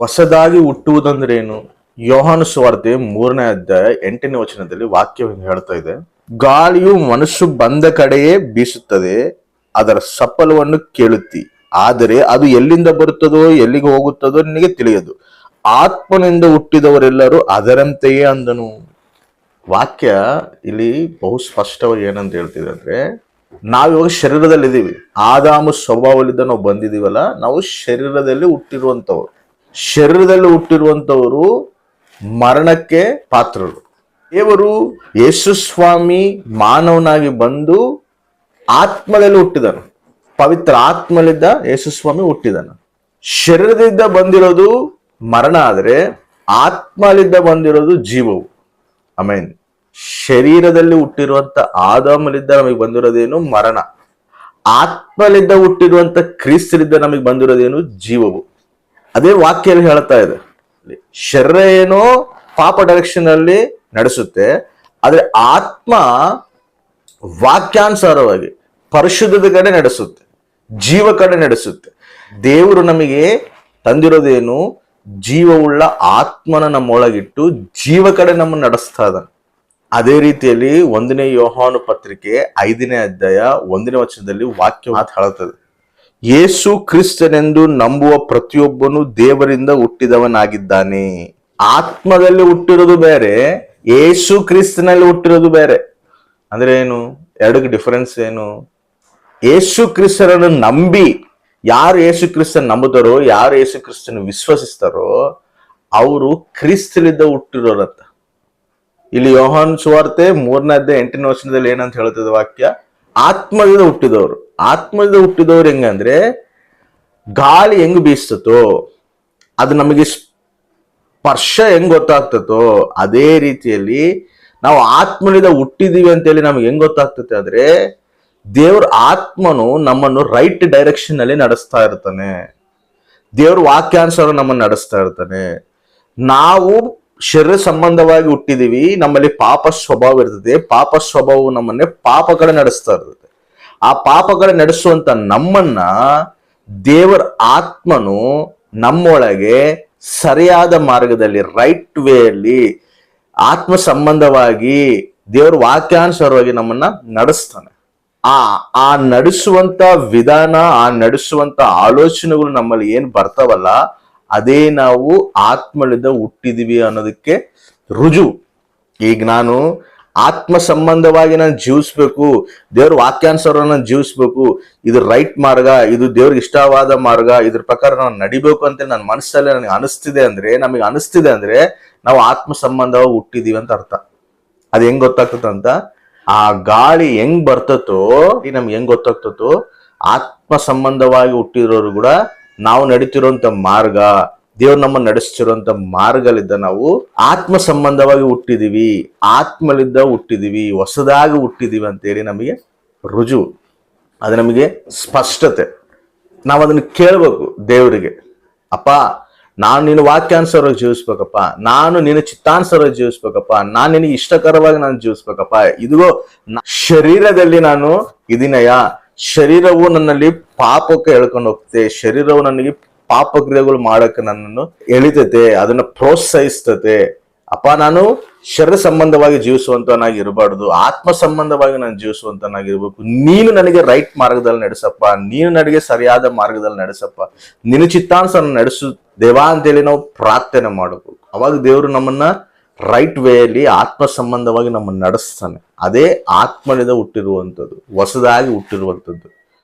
ಹೊಸದಾಗಿ ಹುಟ್ಟುವುದಂದ್ರೆ ಏನು ಯೋಹಾನು ಸುವಾರ್ತೆ ಮೂರನೇ ಅಧ್ಯಾಯ ಎಂಟನೇ ವಚನದಲ್ಲಿ ವಾಕ್ಯ ಹೇಳ್ತಾ ಇದೆ. ಗಾಳಿಯು ಮನಸ್ಸು ಬಂದ ಕಡೆಯೇ ಬೀಸುತ್ತದೆ, ಅದರ ಸಫಲವನ್ನು ಕೇಳುತ್ತಿ. ಆದರೆ ಅದು ಎಲ್ಲಿಂದ ಬರುತ್ತದೋ, ಎಲ್ಲಿಗೆ ಹೋಗುತ್ತದೋ ನಿನಗೆ ತಿಳಿಯದು. ಆತ್ಮನಿಂದ ಹುಟ್ಟಿದವರೆಲ್ಲರೂ ಅದರಂತೆಯೇ ಅಂದನು. ವಾಕ್ಯ ಇಲ್ಲಿ ಬಹು ಸ್ಪಷ್ಟವಾಗಿ ಏನಂತ ಹೇಳ್ತಿದೆ ಅಂದ್ರೆ, ನಾವಿವಾಗ ಶರೀರದಲ್ಲಿ ಇದೀವಿ ಆದಾಮ ಸ್ವಭಾವದಿಂದ ನಾವು ಬಂದಿದೀವಲ್ಲ ನಾವು ಶರೀರದಲ್ಲಿ ಹುಟ್ಟಿರುವಂತವ್ರು ಶರೀರದಲ್ಲಿ ಹುಟ್ಟಿರುವಂತವರು ಮರಣಕ್ಕೆ ಪಾತ್ರರು. ದೇವರು ಯೇಸುಸ್ವಾಮಿ ಮಾನವನಾಗಿ ಬಂದು ಆತ್ಮದಲ್ಲಿ ಹುಟ್ಟಿದನು. ಪವಿತ್ರ ಆತ್ಮಲಿದ್ದ ಯೇಸು ಸ್ವಾಮಿ ಹುಟ್ಟಿದನು. ಶರೀರದಿಂದ ಬಂದಿರೋದು ಮರಣ ಆದರೆ ಆತ್ಮಲಿದ್ದ ಬಂದಿರೋದು ಜೀವವು. ಆಮೇನ್. ಶರೀರದಲ್ಲಿ ಹುಟ್ಟಿರುವಂತ ಆದಾಮಲಿದ್ದ ನಮಗೆ ಬಂದಿರೋದೇನು ಮರಣ. ಆತ್ಮಲಿದ್ದ ಹುಟ್ಟಿರುವಂತ ಕ್ರಿಸ್ತಲಿದ್ದ ನಮಗೆ ಬಂದಿರೋದೇನು ಜೀವವು. ಅದೇ ವಾಕ್ಯಲ್ಲಿ ಹೇಳ್ತಾ ಇದೆ. ಶರೀರ ಏನೋ ಪಾಪ ಡೈರೆಕ್ಷನ್ ಅಲ್ಲಿ ನಡೆಸುತ್ತೆ, ಆದ್ರೆ ಆತ್ಮ ವಾಕ್ಯಾನುಸಾರವಾಗಿ ಪರಿಶುದ್ಧದ ಕಡೆ ನಡೆಸುತ್ತೆ, ಜೀವ ಕಡೆ ನಡೆಸುತ್ತೆ. ದೇವರು ನಮಗೆ ತಂದಿರೋದೇನು? ಜೀವವುಳ್ಳ ಆತ್ಮನ ನಮ್ಮೊಳಗಿಟ್ಟು ಜೀವ ಕಡೆ ನಮ್ಮನ್ನು ನಡೆಸ್ತಾ ಇದ್ದಾನೆ. ಅದೇ ರೀತಿಯಲ್ಲಿ ಒಂದನೇ ಯೋಹಾನು ಪತ್ರಿಕೆ ಐದನೇ ಅಧ್ಯಾಯ ಒಂದನೇ ವಚನದಲ್ಲಿ ವಾಕ್ಯ ಮಾತು ಹೇಳುತ್ತದೆ. ಯೇಸು ಕ್ರಿಸ್ತನೆಂದು ನಂಬುವ ಪ್ರತಿಯೊಬ್ಬನು ದೇವರಿಂದ ಹುಟ್ಟಿದವನಾಗಿದ್ದಾನೆ. ಆತ್ಮದಲ್ಲಿ ಹುಟ್ಟಿರೋದು ಬೇರೆ, ಯೇಸು ಕ್ರಿಸ್ತನಲ್ಲಿ ಹುಟ್ಟಿರೋದು ಬೇರೆ. ಅಂದ್ರೆ ಏನು? ಎರಡಕ್ಕೆ ಡಿಫರೆನ್ಸ್ ಏನು? ಯೇಸು ಕ್ರಿಸ್ತನನ್ನು ನಂಬಿ ಯಾರು ಯೇಸು ಕ್ರಿಸ್ತನ್ ನಂಬುತ್ತಾರೋ, ಯಾರು ಯೇಸು ಕ್ರಿಸ್ತನ ವಿಶ್ವಸಿಸ್ತಾರೋ, ಅವರು ಕ್ರಿಸ್ತಲಿದ್ದ ಹುಟ್ಟಿರೋರಂತ ಇಲ್ಲಿ ಯೋಹಾನ್ ಸುವಾರ್ತೆ ಮೂರನೇ ಅಧ್ಯಾಯ ಎಂಟನೇ ವರ್ಷದಲ್ಲಿ ಏನಂತ ಹೇಳ್ತದೆ ವಾಕ್ಯ? ಆತ್ಮದಿಂದ ಹುಟ್ಟಿದವರು. ಆತ್ಮದಿಂದ ಹುಟ್ಟಿದವರು ಹೆಂಗಂದ್ರೆ ಗಾಳಿ ಹೆಂಗ್ ಬೀಸ್ತತೋ, ಅದು ನಮಗೆ ಸ್ಪರ್ಶ ಹೆಂಗ್ ಗೊತ್ತಾಗ್ತತೋ, ಅದೇ ರೀತಿಯಲ್ಲಿ ನಾವು ಆತ್ಮನಿಂದ ಹುಟ್ಟಿದೀವಿ ಅಂತೇಳಿ ನಮ್ಗೆ ಹೆಂಗ್ ಗೊತ್ತಾಗ್ತತೆ ಅಂದ್ರೆ ದೇವ್ರ ಆತ್ಮನು ನಮ್ಮನ್ನು ರೈಟ್ ಡೈರೆಕ್ಷನ್ನಲ್ಲಿ ನಡೆಸ್ತಾ ಇರ್ತಾನೆ. ದೇವ್ರ ವಾಕ್ಯಾನುಸಾರ ನಮ್ಮನ್ನು ನಡೆಸ್ತಾ ಇರ್ತಾನೆ. ನಾವು ಶರೀರ ಸಂಬಂಧವಾಗಿ ಹುಟ್ಟಿದೀವಿ, ನಮ್ಮಲ್ಲಿ ಪಾಪ ಸ್ವಭಾವ ಇರ್ತದೆ. ಪಾಪ ಸ್ವಭಾವವು ನಮ್ಮನ್ನೇ ಪಾಪ ಕಡೆ ನಡೆಸ್ತಾ ಇರ್ತದೆ. ಆ ಪಾಪಗಳ ನಡೆಸುವಂತ ನಮ್ಮನ್ನ ದೇವರ ಆತ್ಮನು ನಮ್ಮೊಳಗೆ ಸರಿಯಾದ ಮಾರ್ಗದಲ್ಲಿ ರೈಟ್ ವೇ ಅಲ್ಲಿ ಆತ್ಮ ಸಂಬಂಧವಾಗಿ ದೇವರ ವಾಕ್ಯಾನುಸಾರವಾಗಿ ನಮ್ಮನ್ನ ನಡೆಸ್ತಾನೆ. ಆ ಆ ನಡೆಸುವಂತ ವಿಧಾನ, ಆ ನಡೆಸುವಂತ ಆಲೋಚನೆಗಳು ನಮ್ಮಲ್ಲಿ ಏನ್ ಬರ್ತಾವಲ್ಲ, ಅದೇ ನಾವು ಆತ್ಮಳಿಂದ ಹುಟ್ಟಿದೀವಿ ಅನ್ನೋದಕ್ಕೆ ರುಜು. ಈಗ ನಾನು ಆತ್ಮ ಸಂಬಂಧವಾಗಿ ನಾನು ಜೀವಿಸ್ಬೇಕು, ದೇವ್ರ ವಾಕ್ಯಾನ್ಸರ ನಾನು ಜೀವಿಸ್ಬೇಕು, ಇದು ರೈಟ್ ಮಾರ್ಗ, ಇದು ದೇವ್ರಿಗೆ ಇಷ್ಟವಾದ ಮಾರ್ಗ, ಇದ್ರ ಪ್ರಕಾರ ನಾನು ನಡಿಬೇಕು ಅಂತ ನನ್ನ ಮನಸ್ಸಲ್ಲೇ ನನಗೆ ಅನಿಸ್ತಿದೆ ಅಂದ್ರೆ, ನಮಗೆ ಅನಿಸ್ತಿದೆ ಅಂದ್ರೆ ನಾವು ಆತ್ಮ ಸಂಬಂಧವಾಗಿ ಹುಟ್ಟಿದೀವಿ ಅಂತ ಅರ್ಥ. ಅದು ಹೆಂಗ್ ಗೊತ್ತಾಗ್ತದ ಅಂತ, ಆ ಗಾಳಿ ಹೆಂಗ್ ಬರ್ತತೋ ಈ ನಮ್ಗೆ ಹೆಂಗ್ ಗೊತ್ತಾಗ್ತತೋ ಆತ್ಮ ಸಂಬಂಧವಾಗಿ ಹುಟ್ಟಿರೋರು ಕೂಡ ನಾವು ನಡೀತಿರುವಂತ ಮಾರ್ಗ ದೇವ್ರು ನಮ್ಮ ನಡೆಸ್ತಿರುವಂತ ಮಾರ್ಗಲಿದ್ದ ನಾವು ಆತ್ಮ ಸಂಬಂಧವಾಗಿ ಹುಟ್ಟಿದೀವಿ ಆತ್ಮಲಿದ್ದ ಹುಟ್ಟಿದೀವಿ, ಹೊಸದಾಗಿ ಹುಟ್ಟಿದೀವಿ ಅಂತೇಳಿ ನಮಗೆ ರುಜು, ಅದು ನಮಗೆ ಸ್ಪಷ್ಟತೆ. ನಾವು ಅದನ್ನು ಕೇಳಬೇಕು ದೇವರಿಗೆ. ಅಪ್ಪ, ನಾನು ನಿನ್ನ ವಾಕ್ಯಾನುಸಾರವಾಗಿ ಜೀವಿಸ್ಬೇಕಪ್ಪ, ನಾನು ನಿನ್ನ ಚಿತ್ತಾನುಸಾರವಾಗಿ ಜೀವಿಸ್ಬೇಕಪ್ಪ, ನಾನು ನಿನಗೆ ಇಷ್ಟಕರವಾಗಿ ನಾನು ಜೀವಿಸ್ಬೇಕಪ್ಪ, ಇದುಗೋ ಶರೀರದಲ್ಲಿ ನಾನು ಇದೀನಯ್ಯ. ಶರೀರವು ನನ್ನಲ್ಲಿ ಪಾಪಕ್ಕೆ ಹೇಳ್ಕೊಂಡು ಹೋಗ್ತೆ ಶರೀರವು ನನಗೆ ಪಾಪ ಕ್ರಿಯೆಗಳು ಮಾಡಕ್ಕೆ ನನ್ನನ್ನು ಎಳಿತತೆ, ಅದನ್ನ ಪ್ರೋತ್ಸಾಹಿಸ್ತತೆ. ಅಪ್ಪ, ನಾನು ಶರೀರ ಸಂಬಂಧವಾಗಿ ಜೀವಿಸುವಂತನಾಗಿ ಇರಬಾರ್ದು ಆತ್ಮ ಸಂಬಂಧವಾಗಿ ನಾನು ಜೀವಿಸುವಂತನಾಗಿರ್ಬೇಕು ನೀನು ನನಗೆ ರೈಟ್ ಮಾರ್ಗದಲ್ಲಿ ನಡೆಸಪ್ಪ, ನೀನು ನನಗೆ ಸರಿಯಾದ ಮಾರ್ಗದಲ್ಲಿ ನಡೆಸಪ್ಪ. ನಿನ್ನ ಚಿತ್ತಾಂಶ ನಡೆಸು, ದೇವಾ ಅಂತೇಳಿ ನಾವು ಪ್ರಾರ್ಥನೆ ಮಾಡಬೇಕು. ಅವಾಗ ದೇವರು ನಮ್ಮನ್ನ ರೈಟ್ ವೇಯಲ್ಲಿ ಆತ್ಮ ಸಂಬಂಧವಾಗಿ ನಮ್ಮನ್ನು ನಡೆಸ್ತಾನೆ. ಅದೇ ಆತ್ಮನಿಂದ ಹುಟ್ಟಿರುವಂಥದ್ದು, ಹೊಸದಾಗಿ ಹುಟ್ಟಿರುವಂಥದ್ದು.